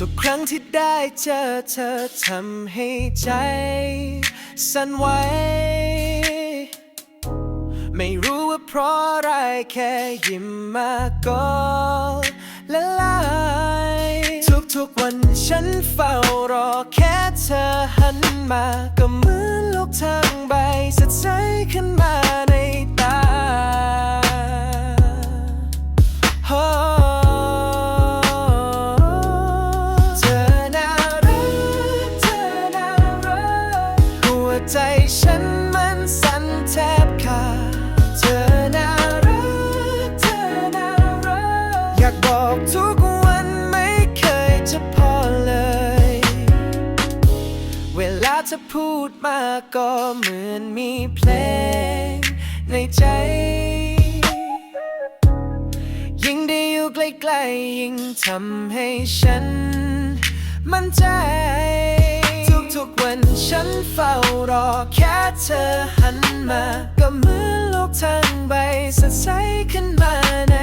ทุกครั้งที่ได้เจอเธอทำให้ใจสั่นไหวไม่รู้ว่าเพราะอะไรแค่ยิ้มมาก็ละลายทุกๆวันฉันเฝ้ารอแค่เธอหันมา ก็เหมือนโลกทั้งใบสดใสขึ้นมา ใจฉันมันสั่นแทบขาดเธอน่ารักเธอน่ารักอยากบอกทุกวันไม่เคยจะพอเลย เวลาเธอพูดมาก็เหมือนมีเพลงในใจ ยิ่งได้อยู่ใกล้ๆยิ่งทำให้ฉันมั่นใจ ทุกวันฉันเฝ้ารอแค่เธอหันมา ก็เหมือนโลกทั้งใบสดใสขึ้นมาใน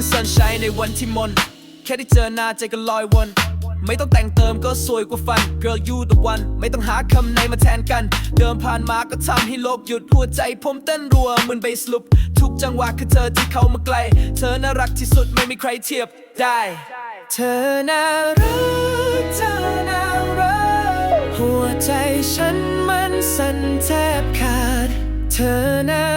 อคือสันชัยในวันที่มน แค่ได้เจอหน้าใจก็ลอยวน ไม่ต้องแต่งเติมก็สวยกว่าฟัน Girl you the one ไม่ต้องหาคำไหนมาแทนกัน เดิมผ่านมาก็ทำให้โลกหยุดหัวใจผมเต้นรัวเหมือนเบสลุปทุกจังหวะคือเธอที่เข้ามาไกล เธอน่ารักที่สุดไม่มีใครเทียบได้ เธอน่ารักเธอน่ารักหัวใจฉันมันสั่นแทบขาด เธอน่า